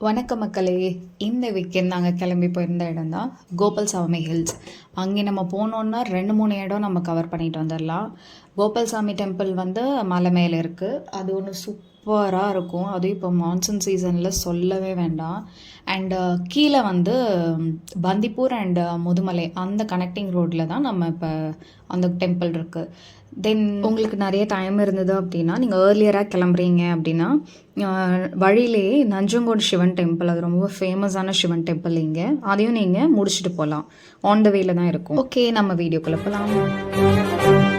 வணக்கம் மக்களே. இந்த வீக்கெண்ட் நாங்கள் கிளம்பி போயிருந்த இடம் தான் கோபால் சாமி ஹில்ஸ் அங்கே நம்ம போனோன்னா ரெண்டு மூணு இடம் நம்ம கவர் பண்ணிட்டு வந்துடலாம் கோபால் சாமி டெம்பிள் வந்து மலை மேலே இருக்குது அது ஒன்று சூப் சூப்பராக இருக்கும். அதுவும் இப்போ மான்சூன் சீசனில் சொல்லவே வேண்டாம். அண்டு uh, கீழே வந்து பந்திப்பூர் அண்ட் uh, முதுமலை அந்த கனெக்டிங் ரோட்டில் தான் நம்ம இப்போ அந்த டெம்பிள் இருக்குது தென் உங்களுக்கு நிறைய டைம் இருந்தது அப்படின்னா நீங்கள் ஏர்லியராக கிளம்புறீங்க அப்படின்னா வழியிலேயே நஞ்சங்கோடு சிவன் டெம்பிள் அது ரொம்ப ஃபேமஸான சிவன் டெம்பிள் இங்கே. அதையும் நீங்கள் முடிச்சுட்டு போகலாம் ஆன் த வேல தான் இருக்கும். ஓகே நம்ம வீடியோக்குள்ளே போகலாம்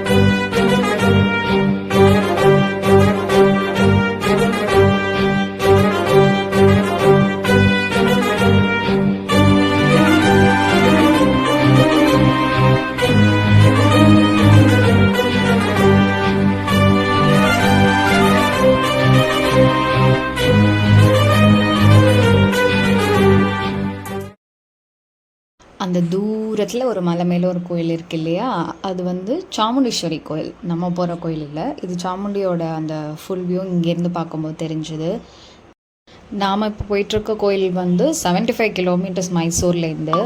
அந்த தூரத்தில் ஒரு மலை மேலே ஒரு கோயில் இருக்கு இல்லையா? அது வந்து சாமுண்டீஸ்வரி கோயில். நம்ம போகிற கோயில் இல்லை. இது சாமுண்டியோட அந்த ஃபுல் வியூ இங்கேருந்து பார்க்கும்போது தெரிஞ்சுது. நாம் இப்போ போயிட்டுருக்க கோயில் வந்து 75 ஃபைவ் கிலோமீட்டர்ஸ் மைசூர்லேருந்து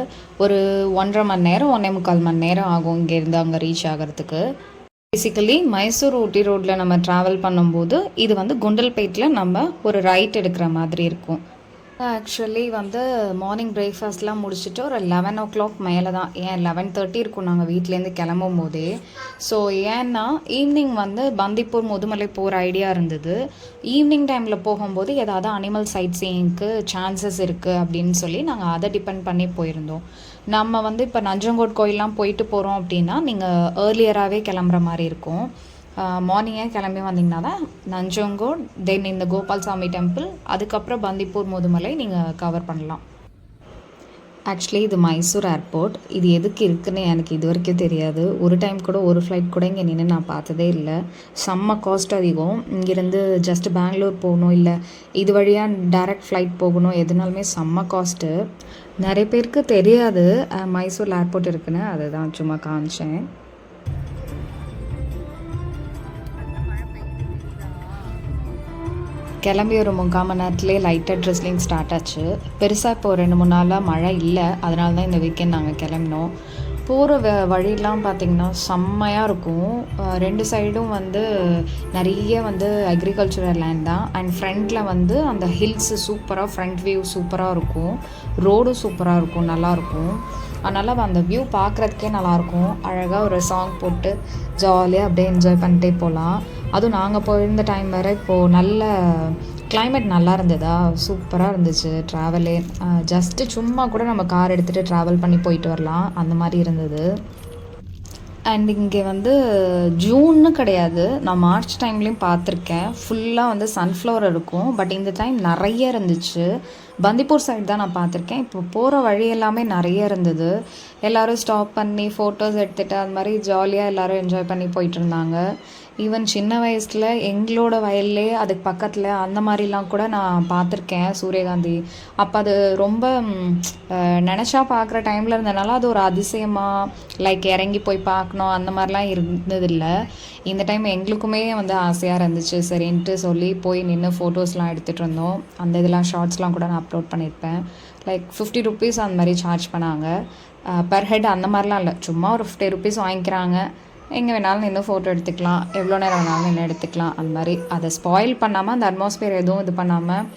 ஒரு ஒன்றரை மணி நேரம் ஒன்றே முக்கால் மணி நேரம் ஆகும் இங்கேருந்து அங்கே ரீச் ஆகிறதுக்கு. பேசிக்கலி மைசூர் ஊட்டி ரோட்டில் நம்ம ட்ராவல் பண்ணும்போது இது வந்து குண்டல்பேட்டில் நம்ம ஒரு ரைட் எடுக்கிற மாதிரி இருக்கும். ஆக்சுவலி வந்து மார்னிங் பிரேக்ஃபாஸ்ட்லாம் முடிச்சுட்டு ஒரு லெவன் ஓ கிளாக் மேலே தான் ஏன் லெவன் தேர்ட்டி இருக்கும் நாங்கள் வீட்டிலேருந்து கிளம்பும் போதே ஸோ ஏன்னா ஈவினிங் வந்து பந்திப்பூர் முதுமலை போகிற ஐடியா இருந்தது. ஈவினிங் டைமில் போகும்போது ஏதாவது அனிமல் சைட் சீயிங்க்கு சான்சஸ் இருக்குது அப்படின்னு சொல்லி நாங்கள் அதை டிபெண்ட் பண்ணி போயிருந்தோம். நம்ம வந்து இப்போ நஞ்சங்கோட் கோயிலெலாம் போயிட்டு போகிறோம் அப்படின்னா நீங்கள் ஏர்லியராகவே கிளம்புற மாதிரி இருக்கும். மார்னிங்கே கிளம்பி வந்தீங்கன்னா தான் நஞ்சங்கோட் தென் இந்த கோபால்சாமி டெம்பிள் அதுக்கப்புறம் பந்திப்பூர் முதுமலை நீங்கள் கவர் பண்ணலாம். ஆக்சுவலி இது மைசூர் ஏர்போர்ட் இது எதுக்கு இருக்குன்னு எனக்கு இது வரைக்கும் தெரியாது. ஒரு டைம் கூட ஒரு ஃப்ளைட் கூட இங்கே நின்று நான் பார்த்ததே இல்லை. செம்ம காஸ்ட் அதிகம். இங்கேருந்து ஜஸ்ட் பெங்களூர் போகணும் இல்லை இது வழியாக டைரக்ட் ஃப்ளைட் போகணும் எதுனாலுமே செம்ம காஸ்ட்டு நிறைய பேருக்கு தெரியாது மைசூர் ஏர்போர்ட் இருக்குன்னு. அதுதான் சும்மா காமிச்சேன். கிளம்பி ஒரு முக்கால் மணி நேரத்துலேயே லைட்டாக ட்ரெஸ்லிங் ஸ்டார்ட் ஆச்சு. பெருசாக இப்போ ரெண்டு மூணு நாளாக மழை இல்லை. அதனால தான் இந்த வீக்கெண்ட் நாங்கள் கிளம்பினோம். போகிற வ வழியெலாம் பார்த்திங்கன்னா செம்மையாக இருக்கும். ரெண்டு சைடும் வந்து நிறைய வந்து அக்ரிகல்ச்சுரல் லேண்ட் தான். அண்ட் ஃப்ரண்ட்டில் வந்து அந்த ஹில்ஸ் சூப்பராக ஃப்ரண்ட் வியூ சூப்பராக இருக்கும். ரோடும் சூப்பராக இருக்கும் நல்லாயிருக்கும் அதனால் அந்த வியூ பார்க்குறதுக்கே நல்லாயிருக்கும் அழகாக ஒரு சாங் போட்டு ஜாலியாக அப்படியே என்ஜாய் பண்ணிட்டே போகலாம் அதுவும் நாங்கள் போயிருந்த டைம் வேறு இப்போது நல்ல கிளைமேட் நல்லா இருந்ததா? சூப்பராக இருந்துச்சு ட்ராவலே ஜஸ்ட்டு சும்மா கூட நம்ம கார் எடுத்துகிட்டு ட்ராவல் பண்ணி போயிட்டு வரலாம். அந்த மாதிரி இருந்தது. அண்ட் இங்கே வந்து ஜூன்னு கிடையாது. நான் மார்ச் டைம்லேயும் பார்த்துருக்கேன். ஃபுல்லாக வந்து சன்ஃப்ளவர் இருக்கும். பட் இந்த டைம் நிறைய இருந்துச்சு. பந்திப்பூர் சைடு தான் நான் பார்த்துருக்கேன். இப்போ போகிற வழி எல்லாமே நிறைய இருந்தது. எல்லோரும் ஸ்டாப் பண்ணி ஃபோட்டோஸ் எடுத்துகிட்டு அது மாதிரி ஜாலியாக எல்லோரும் என்ஜாய் பண்ணி போயிட்டு இருந்தாங்க. ஈவன் சின்ன வயசில் எங்களோட வயல்லே அதுக்கு பக்கத்தில் அந்த மாதிரிலாம் கூட நான் பார்த்துருக்கேன் சூரியகாந்தி. அப்போ அது ரொம்ப நினச்சா பார்க்குற டைமில் இருந்தனால அது ஒரு அதிசயமாக லைக் இறங்கி போய் பார்க்கணும் அந்த மாதிரிலாம் இருந்ததில்லை. இந்த டைம் எங்களுக்குமே வந்து ஆசையாக இருந்துச்சு. சரின்ட்டு சொல்லி போய் நின்று ஃபோட்டோஸ்லாம் எடுத்துகிட்டு இருந்தோம். அந்த இதெல்லாம் ஷார்ட்ஸ்லாம் கூட நான் அப்லோட் பண்ணியிருப்பேன். லைக் ஃபிஃப்டி ருபீஸ் அந்த மாதிரி சார்ஜ் பண்ணாங்க. பர் ஹெட் அந்த மாதிரிலாம் இல்லை. சும்மா ஒரு ஃபிஃப்டி ருபீஸ் வாங்கிக்கிறாங்க. எங்கே வேணாலும் நின்று ஃபோட்டோ எடுத்துக்கலாம். எவ்வளோ நேரம் வேணாலும் நின்று எடுத்துக்கலாம். அந்த மாதிரி. அதை ஸ்பாயில் பண்ணாமல் அந்த அட்மாஸ்பியர் எதுவும் இது பண்ணாமல்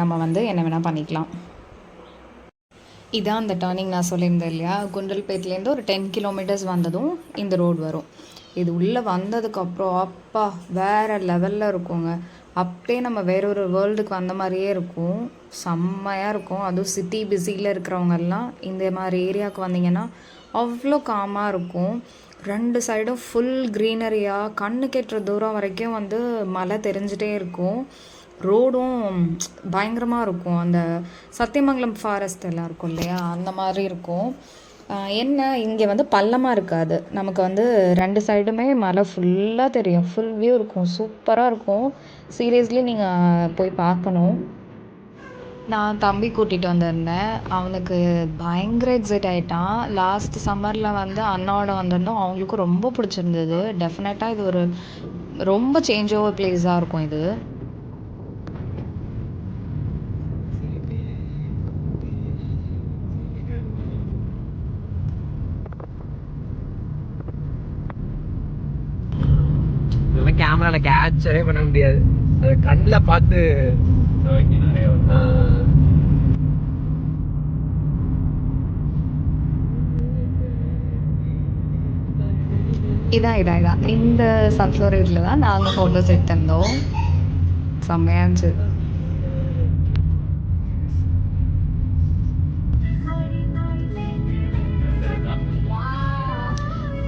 நம்ம வந்து என்ன வேணால் பண்ணிக்கலாம். இதான் அந்த டேர்னிங் நான் சொல்லியிருந்தேன் இல்லையா? குண்டல்பேட்லேருந்து ஒரு டென் கிலோமீட்டர்ஸ் வந்ததும் இந்த ரோடு வரும். இது உள்ளே வந்ததுக்கப்புறம் அப்பா வேறு லெவலில் இருக்குங்க. அப்படியே நம்ம வேற ஒரு வேர்ல்டுக்கு வந்த மாதிரியே இருக்கும். செம்மையாக இருக்கும். அதுவும் சிட்டி பிஸியில் இருக்கிறவங்கெல்லாம் இந்த மாதிரி ஏரியாவுக்கு வந்தீங்கன்னா அவ்வளோ காமாக இருக்கும். ரெண்டு சைடும் ஃபுல் க்ரீனரியாக கண்ணு கெட்டுற தூரம் வரைக்கும் வந்து மலை தெரிஞ்சிட்டே இருக்கும். ரோடும் பயங்கரமாக இருக்கும். அந்த சத்தியமங்கலம் ஃபாரஸ்ட் எல்லாம் இருக்கும் இல்லையா? அந்த மாதிரி இருக்கும். என்ன இங்கே வந்து பள்ளமாக இருக்காது. நமக்கு வந்து ரெண்டு சைடுமே மலை ஃபுல்லாக தெரியும். ஃபுல் வியூ இருக்கும். சூப்பராக இருக்கும். சீரியஸ்லி நீங்கள் போய் பார்க்கணும். நான் தம்பி கூட்டிகிட்டு வந்திருந்தேன். அவனுக்கு பயங்கர எக்ஸைட் ஆயிட்டான். லாஸ்ட் சம்மரில் வந்து அண்ணாவோட வந்திருந்தோம். அவங்களுக்கும் ரொம்ப பிடிச்சிருந்தது. டெஃபினட்டாக இது ஒரு ரொம்ப சேஞ்ச் ஓவர் பிளேஸாக இருக்கும் இது. கேமராவில் கேட்சரே பண்ண முடியாது. அதை கண்ணில் பார்த்து நிறைய இதான் இதான் இதான் இந்த சன்ஃப்ளவர் இதில் தான் நாங்கள் ஃபோட்டோஸ் எடுத்திருந்தோம். செம்மையாக இருந்துச்சு.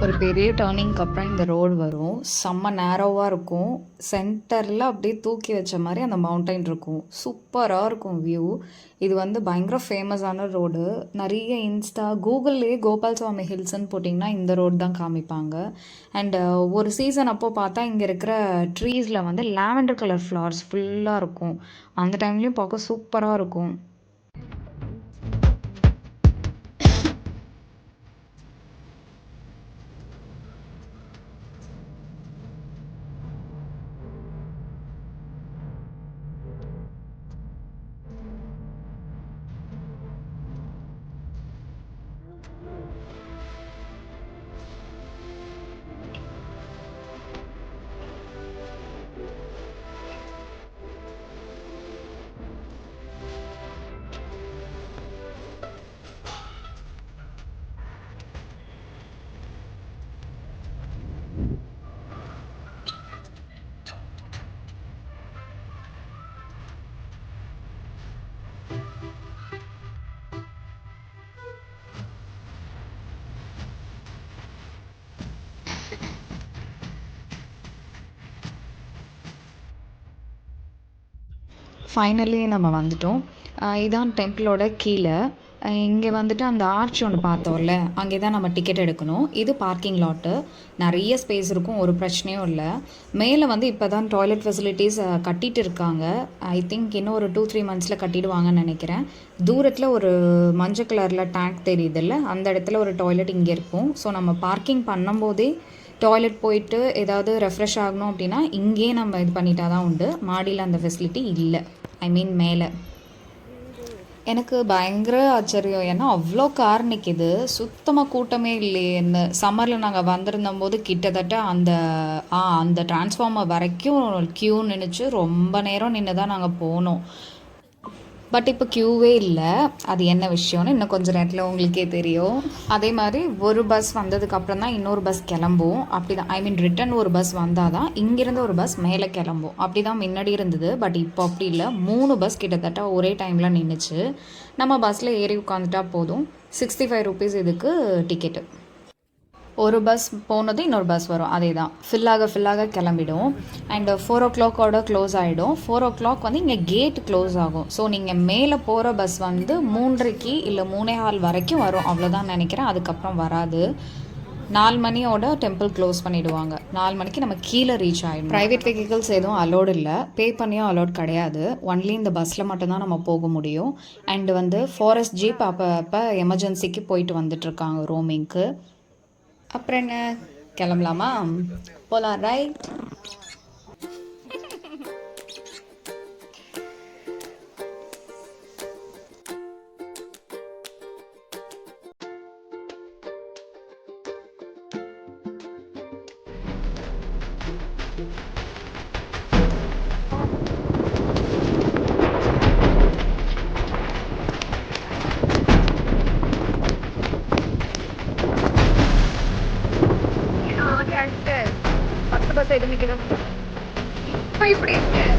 ஒரு பெரிய டேர்னிங்க்கு அப்புறம் இந்த ரோடு வரும். செம்ம நேரோவாக இருக்கும். சென்டரில் அப்படியே தூக்கி வச்ச மாதிரி அந்த மவுண்டைன் இருக்கும். சூப்பராக இருக்கும் வியூ இது வந்து பயங்கர ஃபேமஸான ரோடு நிறைய இன்ஸ்டா கூகுள்லேயே கோபால் சுவாமி ஹில்ஸ்ன்னு போட்டிங்கன்னா இந்த ரோடு தான் காமிப்பாங்க. அண்டு ஒரு சீசன் அப்போது பார்த்தா இங்கே இருக்கிற ட்ரீஸில் வந்து லாவெண்டர் கலர் ஃப்ளவர்ஸ் ஃபுல்லாக இருக்கும். அந்த டைம்லேயும் பார்க்க சூப்பராக இருக்கும். ஃபைனலி நம்ம வந்துட்டோம். இதான் டெம்பிளோட கீழே. இங்கே வந்துட்டு அந்த ஆர்ச் ஒன்று பார்த்தோம்ல அங்கே தான் நம்ம டிக்கெட் எடுக்கணும். இது பார்க்கிங் லாட்டு நிறைய ஸ்பேஸ் இருக்கும் ஒரு பிரச்சனையும் இல்லை. மேலே வந்து இப்போ தான் டாய்லெட் ஃபெசிலிட்டிஸ் கட்டிட்டு இருக்காங்க. ஐ திங்க் இன்னும் ஒரு டூ த்ரீ மந்த்ஸில் கட்டிடுவாங்கன்னு நினைக்கிறேன். தூரத்தில் ஒரு மஞ்சள் கலரில் டேங்க் தெரியுதுல்ல அந்த இடத்துல ஒரு டாய்லெட் இங்கே இருக்கும். ஸோ நம்ம பார்க்கிங் பண்ணும்போதே டாய்லெட் போயிட்டு ஏதாவது ரெஃப்ரெஷ் ஆகணும் அப்படின்னா இங்கேயே நம்ம இது பண்ணிட்டா தான் உண்டு. மாடியில் அந்த ஃபெசிலிட்டி இல்லை. ஐ மீன் மேலே. எனக்கு பயங்கர ஆச்சரியம். ஏன்னா அவ்வளோ கார் நிற்கிது சுத்தமாக கூட்டமே இல்லையேன்னு சம்மரில் நாங்கள் வந்திருந்த போது கிட்டத்தட்ட அந்த ஆ அந்த டிரான்ஸ்ஃபார்மர் வரைக்கும் க்யூ நின்றுச்சு ரொம்ப நேரம் நின்று தான் நாங்கள் போனோம். பட் இப்போ க்யூவே இல்லை. அது என்ன விஷயம்னு இன்னும் கொஞ்சம் நேரத்தில் உங்களுக்கே தெரியும். அதே மாதிரி ஒரு பஸ் வந்ததுக்கப்புறம் தான் இன்னொரு பஸ் கிளம்பும். அப்படி தான் ஐ மீன் ரிட்டன் ஒரு பஸ் வந்தால் தான் இங்கேருந்து ஒரு பஸ் மேலே கிளம்பும். அப்படி தான் முன்னாடி இருந்தது. பட் இப்போ அப்படி இல்லை. மூணு பஸ் கிட்டத்தட்ட ஒரே டைமில் நின்றுச்சு நம்ம பஸ்ஸில் ஏறி உட்காந்துட்டா போதும். சிக்ஸ்டி ஃபைவ் ருபீஸ் இதுக்கு டிக்கெட்டு ஒரு பஸ் போனது இன்னொரு பஸ் வரும். அதே தான் ஃபில்லாக ஃபில்லாக கிளம்பிடும் அண்ட் ஃபோர் ஓ கிளாக்கோட க்ளோஸ் ஆகிடும் ஃபோர் ஓ கிளாக் வந்து இங்கே கேட் க்ளோஸ் ஆகும். ஸோ நீங்கள் மேலே போகிற பஸ் வந்து மூன்றைக்கு இல்லை மூணே ஹால் வரைக்கும் வரும். அவ்வளோதான் நினைக்கிறேன். அதுக்கப்புறம் வராது. நாலு மணியோட டெம்பிள் க்ளோஸ் பண்ணிவிடுவாங்க நாலு மணிக்கு நம்ம கீழே ரீச் ஆகிடும் ப்ரைவேட் வெஹிக்கிள்ஸ் எதுவும் அலோடு இல்லை. பே பண்ணியும் அலோட் கிடையாது. ஒன்லி இந்த பஸ்ஸில் மட்டும்தான் நம்ம போக முடியும். அண்டு வந்து ஃபாரஸ்ட் ஜீப் அப்போ அப்போ எமர்ஜென்சிக்கு போயிட்டு வந்துட்டுருக்காங்க ரோமிங்க்கு அப்புறம் என்ன? கிளம்பலாமா? போகலாம் ரைட் சைடு நிக்கணும். இப்படி. இருக்கு